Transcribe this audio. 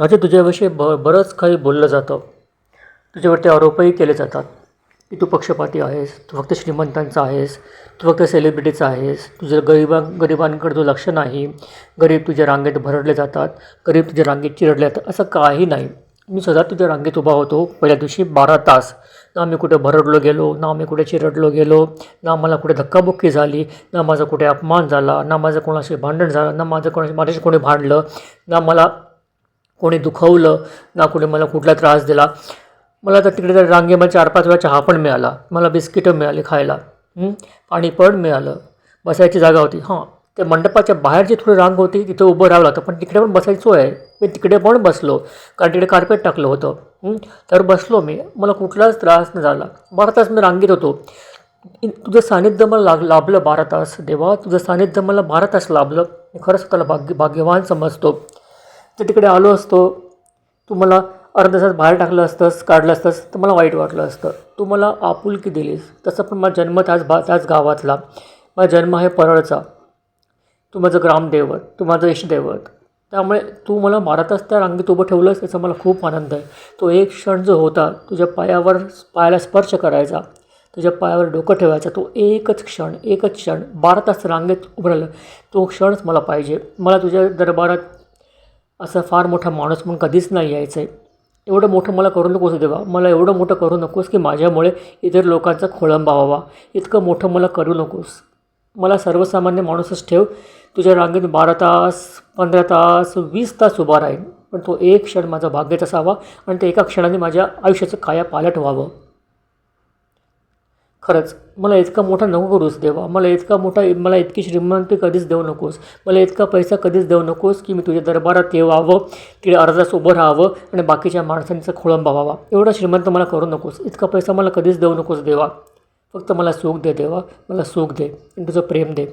राजे तुझ्याविषयी ब बरंच काही बोललं जातं. तुझ्यावरती आरोपही केले जातात. की तू पक्षपाती आहेस तू फक्त श्रीमंतांचा आहेस तू फक्त सेलिब्रिटीचा आहेस तुझं गरिबां गरिबांकडे तू लक्ष नाही गरीब तुझ्या रांगेत भरडले जातात गरीब तुझ्या रांगेत चिरडले जातात असं काही नाही. मी सदा तुझ्या रांगेत उभा होतो पहिल्या दिवशी बारा तास. ना मी कुठे भरडलो गेलो ना मी कुठे चिरडलो गेलो ना मला कुठे धक्काबुक्की झाली ना माझा कुठे अपमान झाला ना माझं कोणाशी भांडण झालं ना माझं कोणाशी माझ्याशी कोणी भांडलं ना मला कोणी दुखवलं ना कोणी मला कुठला त्रास दिला. मला तर तिकडे तर रांगेमध्ये चार पाच वेळा चहा पण मिळाला. मला बिस्किटं मिळाली खायला. पाणी पण मिळालं. बसायची जागा होती. हां. त्या मंडपाच्या बाहेर जी थोडी रांग होती तिथं उभं राहावं लागतं. पण तिकडे पण बसायची सोय आहे. मी तिकडे पण बसलो. कारण तिकडे कार्पेट टाकलं होतं. तर बसलो मी. मला कुठलाच त्रास नाही झाला. बारा तास मी रांगेत होतो. तुझं सानिध्य मला लाग लाभलं बारा तास. देवा तुझं सानिध्य मला बारा तास लाभलं. मी खरंच त्याला भाग्य भाग्यवान समजतो. तर तिकडे आलो असतो. तू मला अर्धा तास बाहेर टाकलं असतंस काढलं असतंस तर मला वाईट वाटलं असतं. तू मला आपुलकी दिलीस. तसं पण माझा जन्म त्याच भा त्याच गावातला. माझा जन्म आहे परळचा. तू माझं ग्रामदैवत तू माझं इष्टदैवत त्यामुळे तू मला मारतच तास त्या रांगेत उभं ठेवलंस त्याचा मला खूप आनंद आहे. तो एक क्षण जो होता तुझ्या पायावर पायाला स्पर्श करायचा तुझ्या पायावर डोकं ठेवायचा तो एकच क्षण एकच क्षण बारा तास रांगेत उभं राहिलं तो क्षणच मला पाहिजे. मला तुझ्या दरबारात असा फार मोठा माणूस म्हणून कधीच नाही यायचं आहे एवढं मोठं मला करू नकोस देवा. मला एवढं मोठं करू नकोस की माझ्यामुळे इतर लोकांचा खोळंबा व्हावा. इतकं मोठं मला करू नकोस. मला सर्वसामान्य माणूसच ठेव. तुझ्या रांगेत बारा तास पंधरा तास वीस तास उभा राहील पण तो एक क्षण माझा भाग्यात असावा आणि ते एका क्षणाने माझ्या आयुष्याचं काया पालट व्हावं. खरंच मला इतका मोठा नको करूस देवा. मला इतका मोठा मला इतकी श्रीमंती कधीच देऊ नकोस. मला इतका पैसा कधीच देऊ नकोस की मी तुझ्या दरबारात येवावं तिकडे अर्धाच उभं राहावं आणि बाकीच्या माणसांचा खोळंबा व्हावा. एवढा श्रीमंत मला करू नकोस. इतका पैसा मला कधीच देऊ नकोस देवा. फक्त मला सुख दे देवा. मला सुख दे आणि तुझं प्रेम दे.